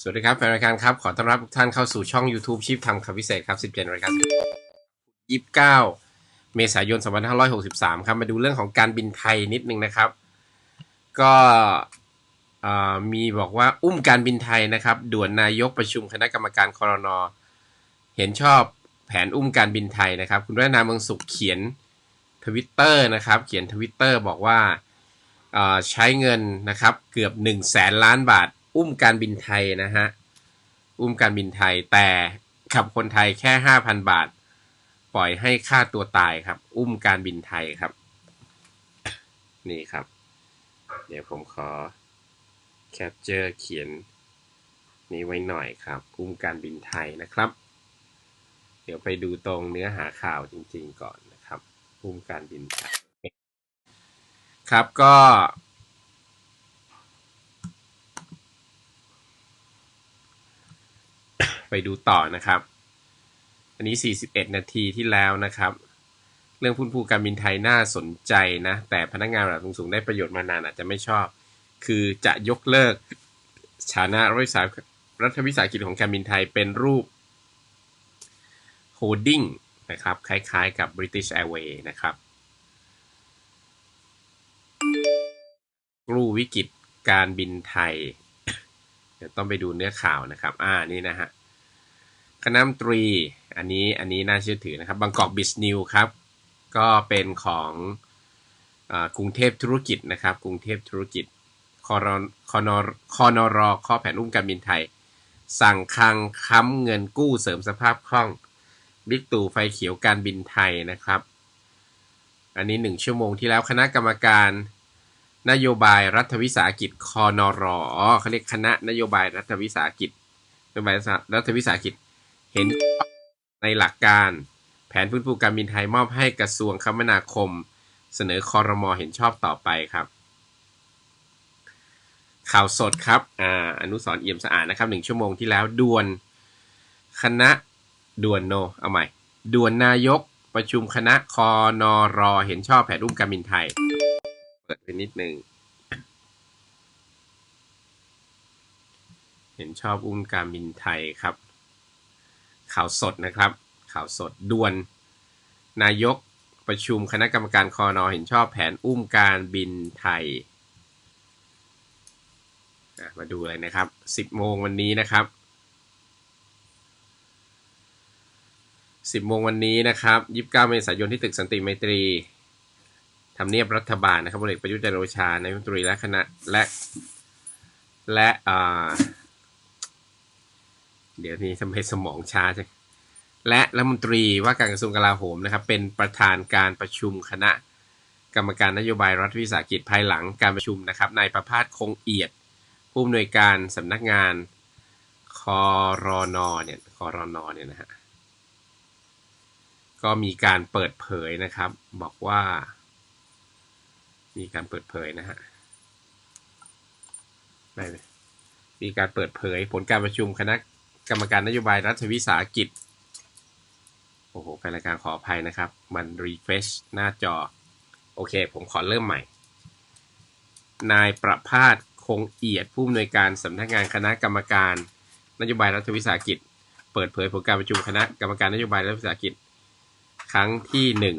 สวัสดีครับแฟนรายการครับ ขอต้อนรับทุกท่านเข้าสู่ช่อง YouTube ชีพทำคำพิเศษครับ 17รายการ29เมษายน 2563 ครับ มาดูเรื่องของการบินไทยนิดนึงนะครับ ก็มีบอกว่าอุ้มการบินไทยนะครับ ด่วนนายกประชุมคณะกรรมการคอรนอเห็นชอบแผนอุ้มการบินไทยนะครับ คุณรัตนาเมืองสุขเขียนทวิตเตอร์นะครับ เขียนทวิตเตอร์บอกว่าใช้เงินนะครับเกือบ1 0 0 0 0แสนล้านบาท อุ้มการบินไทยนะฮะ อุ้มการบินไทยแต่ขับคนไทยแค่ห้าพันบาท ปล่อยให้ค่าตัวตายครับ อุ้มการบินไทยครับ นี่ครับ เดี๋ยวผมขอแคปเจอร์เขียนนี้ไว้หน่อยครับ อุ้มการบินไทยนะครับ เดี๋ยวไปดูตรงเนื้อหาข่าวจริง ๆ ก่อนนะครับ อุ้มการบินไทยครับก็ ไปดูต่อนะครับ อันนี้ 41 นาทีที่แล้วนะครับ เรื่องพุ้นผูการบินไทยน่าสนใจนะ แต่พนักงานระดับสูงได้ประโยชน์มานานอาจจะไม่ชอบ คือจะยกเลิกฐานะรัฐวิสารัฐวิสาหกิจของการบินไทยเป็นรูปโฮดดิ้งนะครับ คล้ายๆกับ British Airways นะครับรู้วิกฤตการบินไทย เดี๋ยวต้องไปดูเนื้อข่าวนะครับ อ่า นี่นะฮะ คณะมตรี อันนี้อันนี้น่าเชื่อถือนะครับบางกอกบิสนิวครับ ก็เป็นของอกรุงเทพธุรกิจนะครับ กรุงเทพธุรกิจคอนคอนคอนรอข้อแผนอุ้มการบินไทย สั่งคังค้ำเงินกู้เสริมสภาพคล่องบิ๊กตู่ไฟเขียวการบินไทยนะครับ อันนี้หนึ่งชั่วโมงที่แล้วคณะกรรมการนโยบายรัฐวิสาหกิจคอนรอเขาเรียกคณะนโยบายรัฐวิสาหกิจนโยบายรัฐวิสาหกิจ ห็นในหลักการแผนฟื้นฟูการบินไทยมอบให้กระทรวงคมนาคม เสนอคอรมอเห็นชอบต่อไปครับ ข่าวสดครับอ่าอนุสรเอี่ยมสะอาดนะครับหนึ่งชั่วโมงที่แล้วด่วนคณะด่วนโนเอาใหม่ด่วนนายกประชุมคณะคอนอรอเห็นชอบแผนอุ้มการบินไทย เปิดไปนิดหนึ่งเห็นชอบอุ้มการบินไทยครับ ข่าวสดนะครับ ข่าวสดด่วน นายกประชุมคณะกรรมการคอนอเห็นชอบแผนอุ้มการบินไทย มาดูเลยนะครับ 10 โมงวันนี้นะครับ 10 โมงวันนี้นะครับ 29 เมษายนที่ตึกสันติไมตรีทำเนียบรัฐบาลนะครับพลเอกประยุทธ์จันทร์โอชา นายกรัฐมนตรีและคณะและและอ่า เดี๋ยวนี้ทำให้สมองช้าจังและรัฐมนตรีว่าการกระทรวงกลาโหมนะครับ เป็นประธานการประชุมคณะ กรรมการนโยบายรัฐวิสาหกิจภายหลังการประชุมนะครับนายประภาสคงเอียด ผู้อำนวยการสำนักงานคอรอนอเนี่ยคอรอนอเนี่ยนะฮะก็มีการเปิดเผยนะครับ บอกว่า มีการเปิดเผยนะฮะไม่มีการเปิดเผยผลการประชุมคณะ กรรมการนโยบายรัฐวิสาหกิจ โอ้โหแฟนรายการขออภัยนะครับ มันรีเฟรชหน้าจอ โอเค ผมขอเริ่มใหม่ นายประพาสคงเอียดผู้อำนวยการสำนักงานคณะกรรมการนโยบายรัฐวิสาหกิจ เปิดเผยผลการประชุมคณะกรรมการนโยบายรัฐวิสาหกิจ ครั้งที่หนึ่ง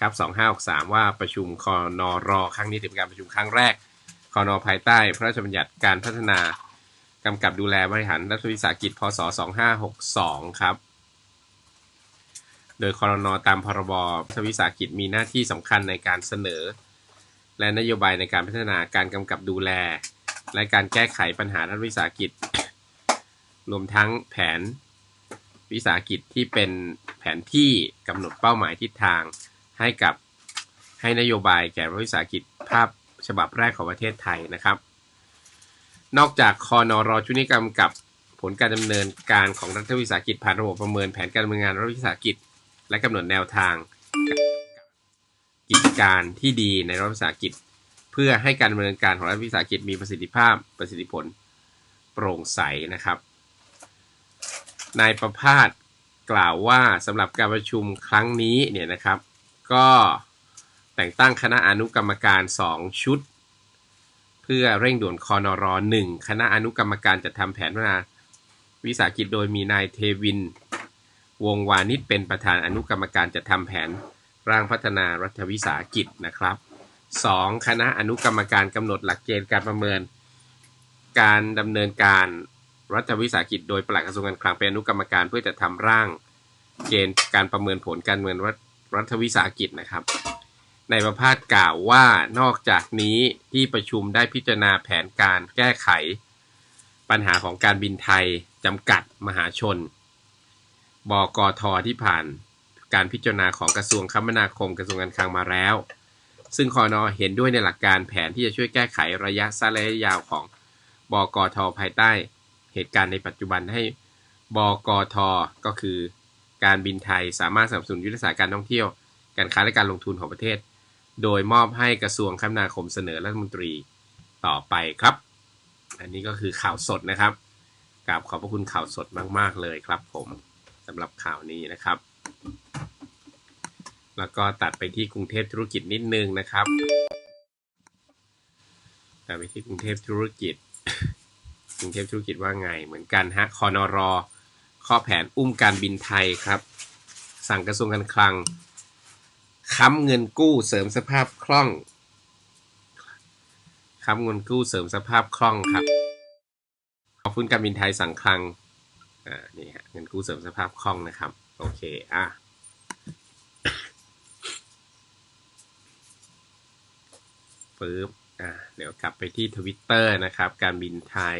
ครับ2563 ว่าประชุมคอนอรอครั้งนี้ถือเป็นการประชุมครั้งแรกคอนอภายใต้พระราชบัญญัติการพัฒนา กำกับดูแลบริหารรัฐวิสาหกิจพศ 2562 ครับ โดยคอรนอตามพรบรัฐวิสาหกิจมีหน้าที่สำคัญในการเสนอ และนโยบายในการพัฒนาการกำกับดูแล และการแก้ไขปัญหารัฐวิสาหกิจ รวมทั้งแผนวิสาหกิจที่เป็นแผนที่กำหนดเป้าหมายทิศทางให้กับให้นโยบายแก่รัฐวิสาหกิจภาพฉบับแรกของประเทศไทยนะครับ นอกจากคอนอรอชุดนี้กำกับผลการดำเนินการของรัฐวิสาหกิจผ่านระบบประเมินแผนการดำเนินงานรัฐวิสาหกิจ และกำหนดแนวทางกิจการที่ดีในรัฐวิสาหกิจ เพื่อให้การดำเนินการของรัฐวิสาหกิจมีประสิทธิภาพประสิทธิผลโปร่งใสนะครับนายประพาสกล่าวว่าสำหรับการประชุมครั้งนี้เนี่ยนะครับ ก็แต่งตั้งคณะอนุกรรมการ 2 ชุด เพื่อเร่งด่วนคอนรหนึ่งคณะอนุกรรมการจัดทำแผนพัฒนาวิสาหกิจโดยมีนายเทวิน วงวานิชเป็นประธานอนุกรรมการจัดทำแผนร่างพัฒนารัฐวิสาหกิจนะครับ 2. คณะอนุกรรมการกำหนดหลักเกณฑ์การประเมิน การดำเนินการรัฐวิสาหกิจโดยปลัดกระทรวงการคลังเป็นอนุกรรมการเพื่อจะทำร่างเกณฑ์การประเมินผลการเมืองรัฐวิสาหกิจนะครับ ในประพาสกล่าวว่านอกจากนี้ที่ประชุมได้พิจารณาแผนการแก้ไข ปัญหาของการบินไทยจำกัดมหาชน บกทที่ผ่านการพิจารณาของกระทรวงคมนาคมกระทรวงการคลังมาแล้ว ซึ่งคอนอเห็นด้วยในหลักการแผนที่จะช่วยแก้ไขระยะสั้นระยะยาวของบกทภายใต้เหตุการณ์ในปัจจุบันให้บกทก็คือ การบินไทยสามารถสนับสนุนยุทธศาสตร์การท่องเที่ยว การค้าและการลงทุนของประเทศ โดยมอบให้กระทรวงคมนาคมเสนอรัฐมนตรีต่อไปครับ อันนี้ก็คือข่าวสดนะครับกราบขอบพระคุณข่าวสดมาก ๆ เลยครับ ผมสำหรับข่าวนี้นะครับ แล้วก็ตัดไปที่กรุงเทพธุรกิจนิดนึงนะครับตัดไปที่กรุงเทพธุรกิจ กรุงเทพธุรกิจว่าไง เหมือนกันฮะคอนรอข้อแผนอุ้มการบินไทยครับ สั่งกระทรวงการคลัง ค้ำเงินกู้เสริมสภาพคล่อง ค้ำเงินกู้เสริมสภาพคล่องครับ ขอบคุณการบินไทยสั่งคลัง อ่า นี่ฮะ เงินกู้เสริมสภาพคล่องนะครับ โอเค อะปึ๊บ อ่า เดี๋ยวกลับไปที่ทวิตเตอร์นะครับ การบินไทย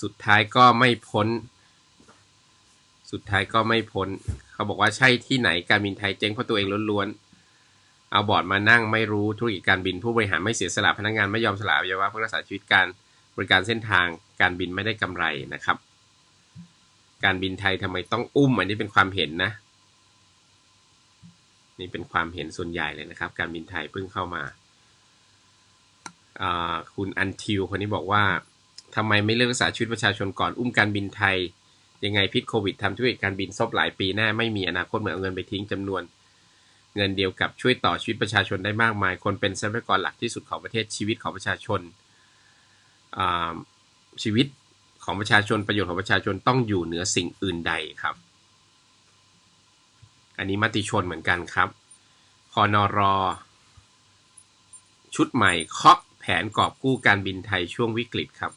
สุดท้ายก็ไม่พ้น สุดท้ายก็ไม่พ้น เขาบอกว่าใช่ที่ไหนการบินไทยเจ๊งเพราะตัวเองล้วนๆ เอาบอร์ดมานั่งไม่รู้ธุรกิจการบินผู้บริหารไม่เสียสละพนักงานไม่ยอมสละอวัยวะเพื่อรักษาชีวิตการบริการเส้นทางการบินไม่ได้กำไรนะครับ การบินไทยทำไมต้องอุ้มอันนี้เป็นความเห็นนะ นี่เป็นความเห็นส่วนใหญ่เลยนะครับ การบินไทยเพิ่งเข้ามาคุณอันทิวคนนี้บอกว่าทำไมไม่เลือกรักษาชีวิตประชาชนก่อนอุ้มการบินไทย ยังไงพิษโควิดทำธุรกิจการบินซบหลายปีแน่ไม่มีอนาคตเหมือนเอาเงินไปทิ้งจำนวน เงินเดียวกับช่วยต่อชีวิตประชาชนได้มากมาย คนเป็นทรัพยากรหลักที่สุดของประเทศชีวิตของประชาชนชีวิตของประชาชนประโยชน์ของประชาชนต้องอยู่เหนือสิ่งอื่นใดครับ อันนี้มติชนเหมือนกันครับคอนรอชุดใหม่เคาะแผนกอบกู้การบินไทยช่วงวิกฤตครับ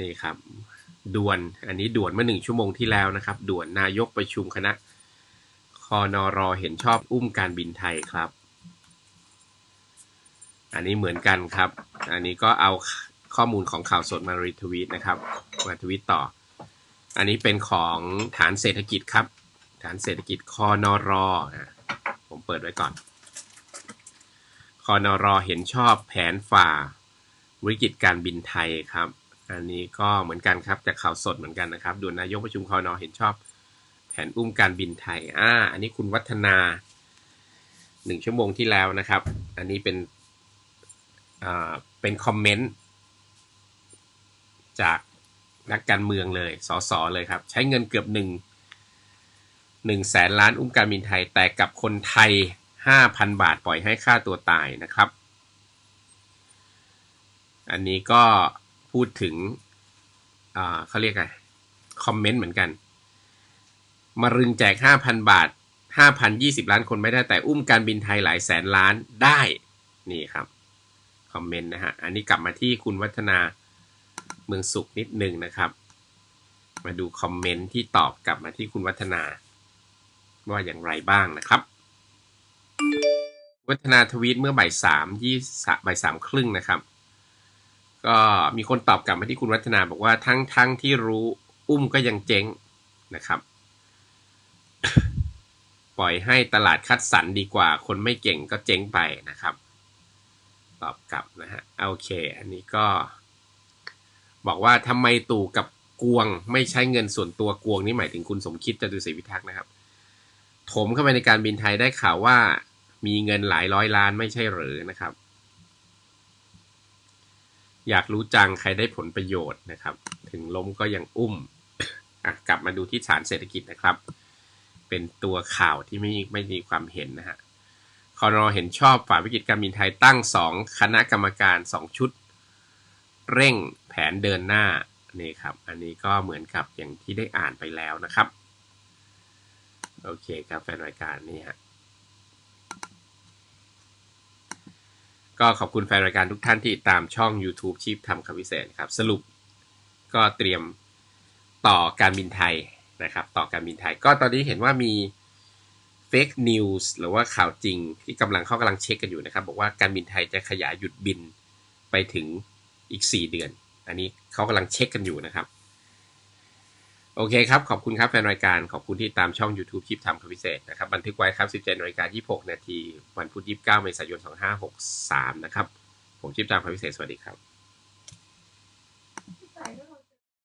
นี่ครับด่วนอันนี้ด่วนเมื่อหนึ่งชั่วโมงที่แล้วนะครับ ด่วนนายกประชุมคณะคอนรอเห็นชอบอุ้มการบินไทยครับ อันนี้เหมือนกันครับ อันนี้ก็เอาข้อมูลของข่าวสดมารีทวีตนะครับมาทวีตต่อ อันนี้เป็นของฐานเศรษฐกิจครับ ฐานเศรษฐกิจคอนรอผมเปิดไว้ก่อนคอนรอเห็นชอบแผนฝ่าวิกฤตการบินไทยครับ อันนี้ก็เหมือนกันครับจากข่าวสดเหมือนกันนะครับด่วนนายกประชุมคอนอเห็นชอบ แผนอุ้มการบินไทยอ่าอันนี้คุณวัฒนาหนึ่งชั่วโมงที่แล้วนะครับ อันนี้เป็นเป็นคอมเมนต์จากนักการเมืองเลยสสเลยครับ ใช้เงินเกือบหนึ่งหนึ่งแสนล้านอุ้มการบินไทย แต่กับคนไทยห้าพันบาทปล่อยให้ค่าตัวตายนะครับ อันนี้ก็ พูดถึงเขาเรียกไงคอมเมนต์เหมือนกัน มารึงแจกห้าพันบาทห้าพันยี่สิบล้านคนไม่ได้แต่อุ้มการบินไทยหลายแสนล้านได้นี่ครับคอมเมนต์นะฮะ อันนี้กลับมาที่คุณวัฒนาเมืองสุขนิดนึงนะครับ มาดูคอมเมนต์ที่ตอบกลับมาที่คุณวัฒนา ว่าอย่างไรบ้างนะครับ วัฒนาทวีตเมื่อบ่ายสามยี่บ่ายสามครึ่งนะครับ ก็มีคนตอบกลับมาที่คุณวัฒนาบอกว่าทั้งทั้งที่รู้อุ้มก็ยังเจ๊งนะครับ ปล่อยให้ตลาดคัดสรรดีกว่า คนไม่เก่งก็เจ๊งไปนะครับ ตอบกลับนะฮะโอเค อันนี้ก็ บอกว่าทำไมตู่กับกวง ไม่ใช้เงินส่วนตัวกวงนี่หมายถึงคุณสมคิดจตุศรีพิทักษ์นะครับ ถมเข้าไปในการบินไทยได้ข่าวว่ามีเงินหลายร้อยล้านไม่ใช่หรือนะครับ อยากรู้จังใครได้ผลประโยชน์นะครับ ถึงล้มก็ยังอุ้มกลับมาดูที่ฐานเศรษฐกิจนะครับ เป็นตัวข่าวที่ไม่ไม่มีความเห็นนะฮะคอรอเห็นชอบฝ่ายวิกฤตการบินไทยตั้งสองคณะกรรมการสองชุด เร่งแผนเดินหน้านี่ครับ อันนี้ก็เหมือนกับอย่างที่ได้อ่านไปแล้วนะครับ โอเคครับแฟนรายการนี่ฮะ ก็ขอบคุณแฟนรายการทุกท่านที่ตามช่อง YouTube ชีพทำคำพิเศษครับ สรุปก็เตรียมต่อการบินไทยนะครับ ต่อการบินไทย ก็ตอนนี้เห็นว่ามีเฟกนิวส์หรือว่าข่าวจริงที่กำลังเขากำลังเช็คกันอยู่นะครับ บอกว่าการบินไทยจะขยายหยุดบินไปถึงอีก 4 เดือน อันนี้เขากำลังเช็คกันอยู่นะครับ โอเคครับ ขอบคุณครับแฟนรายการ ขอบคุณที่ตามช่อง YouTube ชิปทำคำพิเศษนะครับ บันทึกไว้ครับ 17นาฬิกา26 นาที วันพุธ29เมษายน 2563 นะครับ ผมชิปทำคำพิเศษ สวัสดีครับ